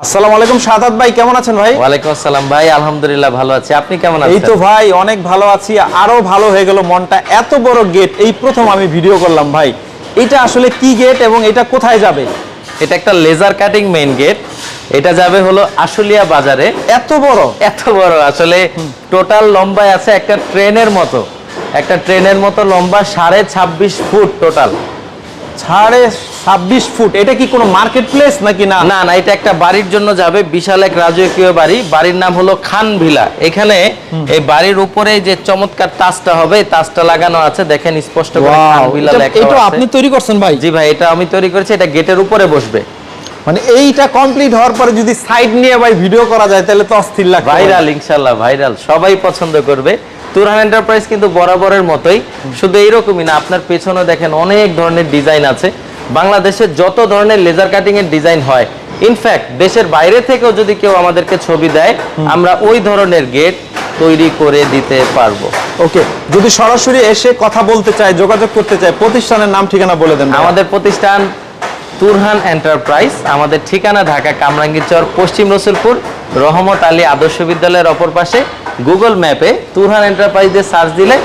আসসালামু আলাইকুম সাদাত ভাই কেমন আছেন ভাই? ওয়ালাইকুম আসসালাম ভাই আলহামদুলিল্লাহ ভালো আছি। আপনি কেমন এই তো ভাই অনেক ভালো আছি। আরও ভালো হয়ে গেল মনটা। এত বড় গেট এই প্রথম আমি ভিডিও করলাম ভাই। এটা আসলে কি গেট এবং এটা কোথায় যাবে? এটা একটা লেজার কাটিং মেইন গেট এটা যাবে হলো আশুলিয়া বাজারে। এত বড়? এত বড় আসলে টোটাল লম্বায় আছে একটা ট্রেনের মতো। একটা ট্রেনের মতো লম্বা সাড়ে ছাব্বিশ ফুট টোটাল সাড়ে ছাব্বিশ ফুট। এটা কি কোনো মার্কেট প্লেস নাকি না? না না এটা একটা বাড়ির জন্য যাবে বিশাল এক রাজকীয় বাড়ি। বাড়ির নাম হলো খান ভিলা। এখানে এই বাড়ির উপরে যে চমৎকার তাজটা হবে তাজটা লাগানো আছে। দেখেন স্পষ্ট করে খান ভিলা লেখা এটা আপনি তৈরি করছেন ভাই? জি ভাই এটা আমি তৈরি করেছি এটা গেটের উপরে বসবে। মানে এইটা কমপ্লিট হওয়ার পরে যদি সাইড নিয়ে ভাই ভিডিও করা যায় তাহলে তো অস্থির লাগবে ভাইরাল ইনশাল্লাহ ভাইরাল সবাই পছন্দ করবে। তুরহান এন্টারপ্রাইজ কিন্তু বরাবরের মতোই। শুধু এইরকমই না আপনার পেছনে দেখেন অনেক ধরনের ডিজাইন আছে। বাংলাদেশে যত ধরনের লেজার কাটিং এর ডিজাইন হয় ইনফ্যাক্ট দেশের বাইরে থেকেও যদি কেউ আমাদেরকে ছবি দেয় আমরা ওই ধরনের গেট তৈরি করে দিতে পারব। ওকে যদি সরাসরি এসে কথা বলতে চায় যোগাযোগ করতে চায় প্রতিষ্ঠানের নাম ঠিকানা বলে দেন আমাদের প্রতিষ্ঠান তুরহান এন্টারপ্রাইজ আমাদের ঠিকানা ঢাকা কামরাঙ্গীরচর পশ্চিম রসুলপুর রহমত আলী আদর্শ বিদ্যালয়ের অপর পাশে গুগল ম্যাপে তুরহান এন্টারপ্রাইজ সার্চ দিলে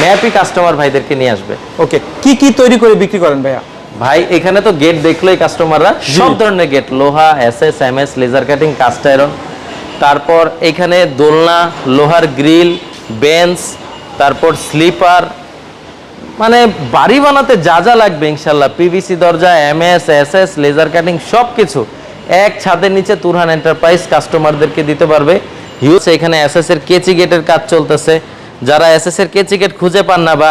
ম্যাপই কাস্টমার ভাইদেরকে নিয়ে আসবে। ওকে কি কি তৈরি করে বিক্রি করেন ভাইয়া? ভাই এখানে তো গেট দেখলোই কাস্টমাররা সব ধরনের গেট লোহা S S M S laser cutting cast iron তারপর এখানে দোলনা লোহার গ্রিল বেঞ্চ তারপর স্লিপার মানে বাড়ি বানাতে যা যা লাগবে ইনশাল্লাহ পিভিসি দরজা M S S S laser cutting সব কিছু এক ছাদের নিচে তুরহান এন্টারপ্রাইজ কাস্টমারদেরকে দিতে পারবে। হিউজ এখানে এস এস এর কেচি গেটের কাজ চলতেছে। যারা এস এস এর কেচি গেট খুঁজে পান না বা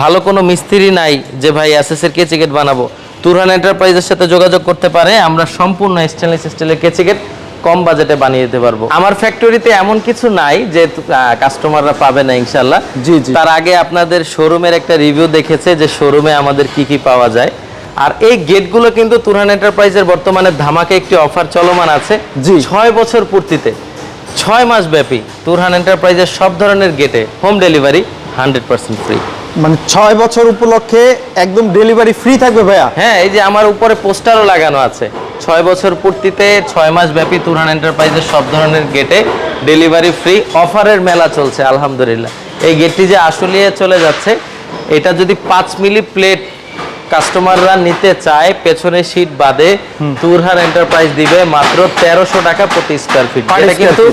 ভালো কোনো মিস্ত্রি নাই যে ভাই এস এস এর কেচি গেট বানাবো তুরহান এন্টারপ্রাইজের সাথে যোগাযোগ করতে পারে। আমরা সম্পূর্ণ স্টেনলেস স্টিলের কেচি গেট কম বাজেটে বানিয়ে দিতে পারব। আমার ফ্যাক্টরিতে এমন কিছু নাই যে কাস্টমাররা পাবে না ইনশাল্লাহ জি, জি। তার আগে আপনাদের শোরুমের একটা রিভিউ দেখেছে যে শোরুমে আমাদের কি কি পাওয়া যায়। আর এই গেটগুলো কিন্তু তুরহান এন্টারপ্রাইজের বর্তমানে ধামাকে একটি অফার চলমান আছে জি। ছয় বছর পূর্তিতে। ছয় মাস ব্যাপী তুরহান এন্টারপ্রাইজের সব ধরনের গেটে home delivery hundred percent free. মানে ছয় বছর উপলক্ষে একদম ডেলিভারি ফ্রি থাকবে ভাইয়া? হ্যাঁ এই যে আমার উপরে পোস্টারও লাগানো আছে। ছয় বছর পূর্তিতে ছয় মাস ব্যাপী তুরহান এন্টারপ্রাইজের সব ধরনের গেটে ডেলিভারি ফ্রি অফারের মেলা চলছে আলহামদুলিল্লাহ। এই গেটটি যে আসলিয়ে চলে যাচ্ছে এটা যদি পাঁচ মিলি প্লেট কাস্টমাররা নিতে চায় পেছনে সিট বাদে তুরহান এন্টারপ্রাইজ দিবে মাত্র তেরোশো টাকা প্রতি স্কোয়ার ফিট এটা কিন্তু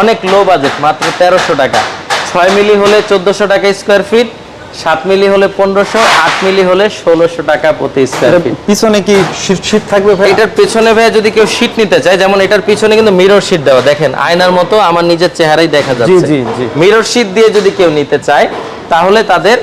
অনেক লো বাজেট মাত্র তেরোশো টাকা। ছয় মিলি হলে চোদ্দশো টাকা স্কোয়ার ফিট সাত মিলি হলে পনেরোশো আট মিলি হলে ষোলোশো টাকা প্রতি স্কোয়ার ফিট পিছনে কি শীত থাকবে ভাই এটার পেছনে ভাই যদি কেউ শীট নিতে চায় যেমন এটার পিছনে কিন্তু মিরর শীট দেওয়া। দেখেন আয়নার মতো আমার নিজের চেহারাই দেখা যাচ্ছে। জি, জি। মিরর শীট দিয়ে যদি কেউ নিতে চায় তাহলে তাদের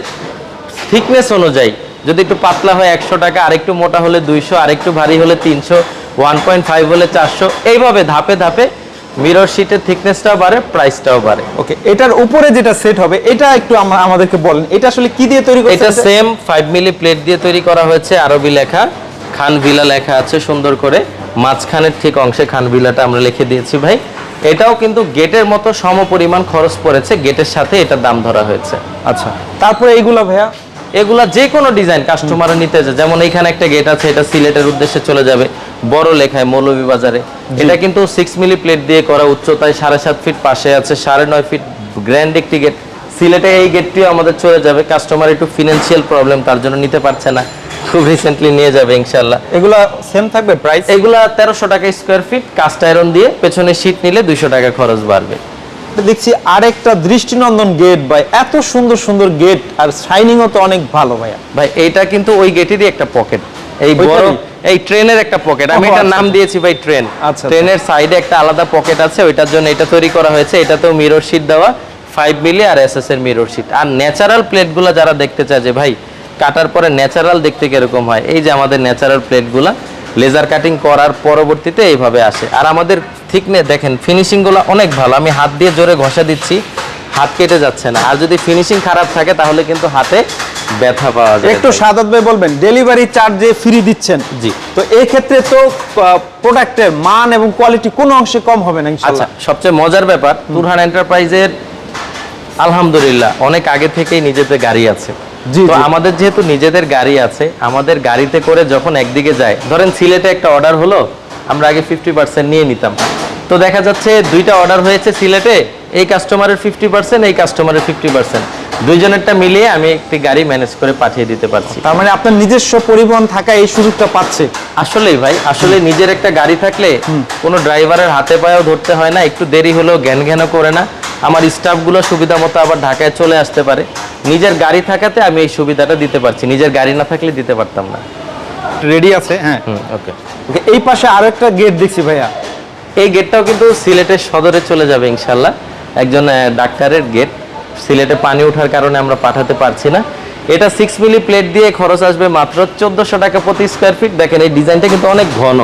থিকনেস অনুযায়ী যদি একটু পাতলা হয় একশো টাকা আরেকটু মোটা হলে দুইশো আরেকটু ভারী হলে তিনশো ওয়ান পয়েন্ট ফাইভ হলে চারশো। এইভাবে ধাপে ধাপে মিরর শীটের থিকনেসটাও বাড়ে প্রাইসটাও বাড়ে। ওকে এটার উপরে যেটা সেট হবে এটা একটু আমা- আমাদেরকে বলেন এটা আসলে কি দিয়ে তৈরি এটা সেম ফাইভ মিলি প্লেট দিয়ে তৈরি করা হয়েছে আরবি লেখা খান ভিলা লেখা আছে সুন্দর করে। মাঝখানের ঠিক অংশে খান ভিলাটা আমরা লিখে দিয়েছি ভাই। এটাও কিন্তু গেটের মতো সম পরিমাণ খরচ পড়েছে গেটের সাথে এটার দাম ধরা হয়েছে। আচ্ছা তারপরে এইগুলো ভাইয়া? এগুলা যে কোনো ডিজাইন কাস্টমার নিতে চায়। যেমন এখানে একটা গেট আছে এটা সিলেটের উদ্দেশ্যে চলে যাবে। বড় লেখায় মৌলভীবাজারে। এটা কিন্তু সিক্স মিলি প্লেট দিয়ে করা উচ্চতায় সাড়ে সাত ফিট পাশে আছে সাড়ে নয় ফিট গ্র্যান্ড একটি গেট সিলেটে এই গেটটিও আমাদের চলে যাবে। কাস্টমার একটু ফিনান্সিয়াল প্রবলেম তার জন্য নিতে পারছে না। খুব রিসেন্টলি নিয়ে যাবে ইনশাল্লাহ এগুলা সেম থাকবে প্রাইস এগুলা তেরোশো টাকা স্কোয়ার ফিট কাস্ট আয়রন দিয়ে পেছনে শীট নিলে দুইশো টাকা খরচ বাড়বে। দেখছি আরেকটা দৃষ্টিনন্দন গেট ভাই। এত সুন্দর সুন্দর গেট আর শাইনিংও তো অনেক ভালো ভাইয়া। ভাই এইটা কিন্তু ওই গেটেরই একটা পকেট এই বড় এই ট্রেনের একটা পকেট আমি এটার আচ্ছা, নাম আচ্ছা। দিয়েছি ভাই ট্রেন ট্রেনের সাইডে একটা আলাদা পকেট আছে ওইটার জন্য এটা তৈরি করা হয়েছে। এটাতেও মিরর শিট দেওয়া ফাইভ মিলি আর এস এস এর মিরর শিট আর ন্যাচারাল প্লেটগুলো যারা দেখতে চায় যে ভাই কাটার পরে ন্যাচারাল দেখতে কীরকম হয়? এই যে আমাদের ন্যাচারাল প্লেটগুলা লেজার কাটিং করার পরবর্তীতে এইভাবে আসে। আর আমাদের থিকনে দেখেন ফিনিশিংগুলো অনেক ভালো। আমি হাত দিয়ে জোরে ঘষা দিচ্ছি হাত কেটে যাচ্ছে না। আর যদি ফিনিশিং খারাপ থাকে তাহলে কিন্তু হাতে ব্যথা পাওয়া যায়। একটু সাদাত ভাই বলবেন ডেলিভারি চার্জ ফ্রি দিচ্ছেন? জি। তো এই ক্ষেত্রে তো প্রোডাক্টের মান এবং কোয়ালিটি কোনো অংশে কম হবে না আচ্ছা সবচেয়ে মজার ব্যাপার তুরহান এন্টারপ্রাইজের আলহামদুলিল্লাহ অনেক আগে থেকেই নিজেদের গাড়ি আছে। তো। আমাদের যেহেতু নিজেদের গাড়ি আছে আমাদের গাড়িতে করে যখন একদিকে যায় ধরেন সিলেটে একটা অর্ডার হলো আমরা আগে ফিফটি পার্সেন্ট নিয়ে নিতাম। তো দেখা যাচ্ছে দুইটা অর্ডার হয়েছে সিলেটে এই কাস্টমারের ফিফটি পার্সেন্ট এই কাস্টমারের ফিফটি পার্সেন্ট দুইজনেরটা মিলিয়ে আমি একটি গাড়ি ম্যানেজ করে পাঠিয়ে দিতে পারছি। তার মানে আপনার নিজস্ব পরিবহন থাকা এই সুযোগটা পাচ্ছে। আসলেই ভাই আসলে নিজের একটা গাড়ি থাকলে কোনো ড্রাইভারের হাতে পায়েও ধরতে হয় না একটু দেরি হলেও জ্ঞান জ্ঞানও করে না। আমার স্টাফগুলো সুবিধা মতো আবার ঢাকায় চলে আসতে পারে। নিজের গাড়ি থাকাতে আমি এই সুবিধাটা দিতে পারছি। নিজের গাড়ি না থাকলে দিতে পারতাম না। রেডি আছে? হ্যাঁ। হুম ওকে এই পাশে আরও একটা গেট দেখছি ভাইয়া। এই গেটটাও কিন্তু সিলেটের সদরে চলে যাবে ইনশাল্লাহ। একজন ডাক্তারের গেট সিলেটে পানি ওঠার কারণে আমরা পাঠাতে পারছি না। এটা সিক্স মিলি প্লেট দিয়ে খরচ আসবে মাত্র চোদ্দশো টাকা প্রতি স্কোয়ার ফিট দেখেন এই ডিজাইনটা কিন্তু অনেক ঘন।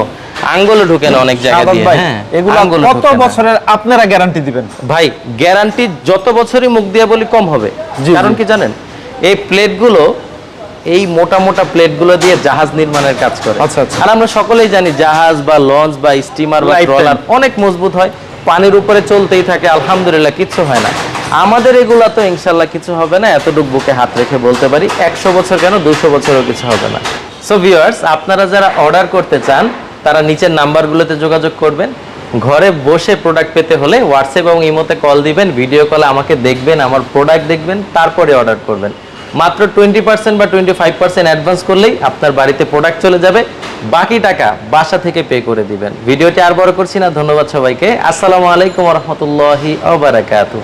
আঙ্গুলে ঢুকে না অনেক জায়গা দিয়ে হ্যাঁ এগুলো কত বছরের আপনারা গ্যারান্টি দিবেন? ভাই গ্যারান্টি যত বছরই মুখ দিয়ে বলি কম হবে। কারণ কি জানেন? এই প্লেটগুলো এই মোটা মোটা প্লেটগুলো দিয়ে জাহাজ নির্মাণের কাজ করে। আচ্ছা, আচ্ছা। আর আমরা সকলেই জানি জাহাজ বা লঞ্চ বা স্টিমার বা ট্রলার অনেক মজবুত হয় পানির উপরে চলতেই থাকে আলহামদুলিল্লাহ কিছু হয় না। আমাদের এগুলা তো ইনশাল্লাহ কিছু হবে না এতটুকু বুকে হাত রেখে বলতে পারি একশো বছর কেন দুশো বছরও কিছু হবে না। সো ভিউয়ার্স আপনারা যারা অর্ডার করতে চান তারা নিচের নাম্বারগুলোতে যোগাযোগ করবেন। ঘরে বসে প্রোডাক্ট পেতে হলে হোয়াটসঅ্যাপ এবং ইমোতে কল দিবেন ভিডিও কলে আমাকে দেখবেন, আমার প্রোডাক্ট দেখবেন, তারপরে অর্ডার করবেন। মাত্র টোয়েন্টি পার্সেন্ট বা টোয়েন্টি ফাইভ পার্সেন্ট অ্যাডভান্স করলেই আপনার বাড়িতে প্রোডাক্ট চলে যাবে। বাকি টাকা বাসা থেকে পে করে দিবেন। ভিডিওটি আর বড় করছি না, ধন্যবাদ সবাইকে। আসসালামু আলাইকুম রহমতুল্লাহি আবরাকাতু